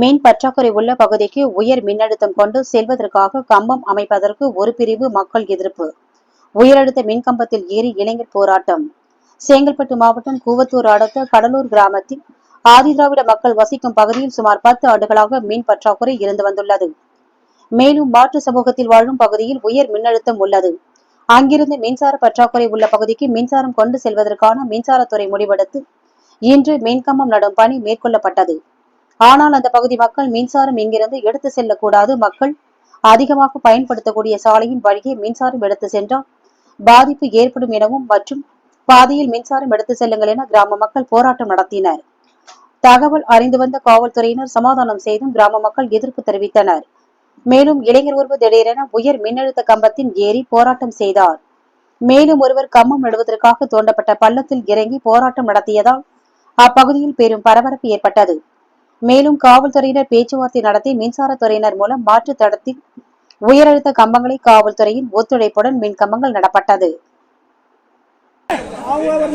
மின் பற்றாக்குறை உள்ள பகுதிக்கு உயர் மின்னழுத்தம் கொண்டு செல்வதற்காக கம்பம் அமைப்பதற்கு ஒரு பிரிவு மக்கள் எதிர்ப்பு. உயரழுத்த மின்கம்பத்தில் ஏறி இளைஞர் போராட்டம். செங்கல்பட்டு மாவட்டம் கூவத்தூர் அடுத்த கடலூர் கிராமத்தில் ஆதிதிராவிட மக்கள் வசிக்கும் பகுதியில் சுமார் பத்து ஆண்டுகளாக மின் பற்றாக்குறை இருந்து வந்துள்ளது. மேலும் மாற்று சமூகத்தில் வாழும் பகுதியில் உயர் மின்னழுத்தம் உள்ளது. அங்கிருந்து மின்சார பற்றாக்குறை உள்ள பகுதிக்கு மின்சாரம் கொண்டு செல்வதற்கான மின்சாரத்துறை முடிவெடுத்து இன்று மின்கம்பம் நடும் பணி மேற்கொள்ளப்பட்டது. ஆனால் அந்த பகுதி மக்கள் மின்சாரம் இங்கிருந்து எடுத்து செல்லக்கூடாது? மக்கள் அதிகமாக பயன்படுத்தக்கூடிய சாலையின் வழியே மின்சாரம் எடுத்து சென்றால் பாதிப்பு ஏற்படும் எனவும் மற்றும் பாதையில் மின்சாரம் எடுத்து செல்லுங்கள் என கிராம மக்கள் போராட்டம் நடத்தினர். தகவல் அறிந்து வந்த காவல்துறையினர் சமாதானம் செய்தும் கிராம மக்கள் எதிர்ப்பு தெரிவித்தனர். மேலும் இளைஞர் ஒருவர் திடீரென உயர் மின்னழுத்த கம்பத்தின் ஏறி போராட்டம் செய்தார். மேலும் ஒருவர் கம்பம் நடுவதற்காக தோண்டப்பட்ட பள்ளத்தில் இறங்கி போராட்டம் நடத்தியதால் அப்பகுதியில் பெரும் பரபரப்பு ஏற்பட்டது. மேலும் காவல்துறையினர் பேச்சுவார்த்தை நடத்தி மின்சாரத்துறையினர் மூலம் மாற்று தடத்தில் உயரழுத்த கம்பங்களை காவல்துறையின் ஒத்துழைப்புடன் மின் கம்பங்கள் நடப்பட்டது. அவங்க ஒரு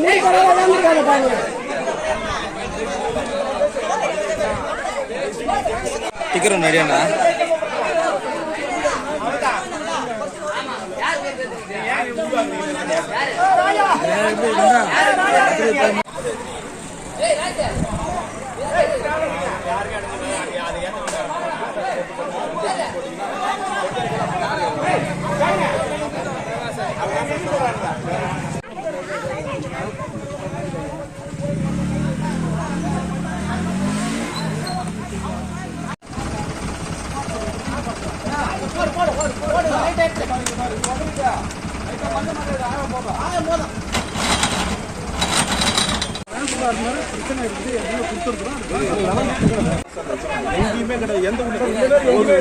எங்கேயுமே கிடையாது எந்த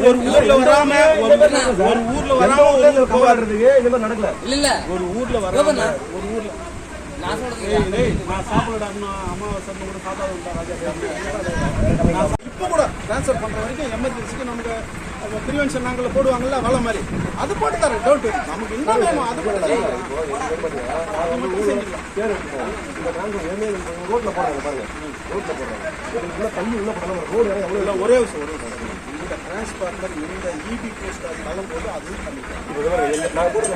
ஒரு ஊர்ல வராம ஒரு ஒரு ஊர்ல போராடுறதுக்கு இந்த மாதிரி நடக்கல இல்ல. ஒரு ஊர்ல வராம ஒரு ஊர்ல நான் சாப்பிடடா அமாவாசை கூட சாப்பாடு ராஜா இப்ப கூட டிரான்ஸ்ஃபர் பண்ற வரைக்கும் எமர்ஜென்சிக்கு நமக்கு ப்ரிவென்ஷன் நாங்கள போடுவாங்கல்ல வலை மாதிரி. அது போட்டு தரேன் டவுட் நமக்கு என்ன வேணும் அது போட்டு செய்யலாம். அது மட்டும் செஞ்சுக்கலாம். இல்ல, ஒரே விஷயம் ஒரே விஷயம். இந்த டிரான்ஸ்ஃபார்மர் இந்த இபி போஸ்ட் அது தள்ளும்போது அதுவும் பண்ணிக்கலாம்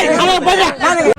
ஏய்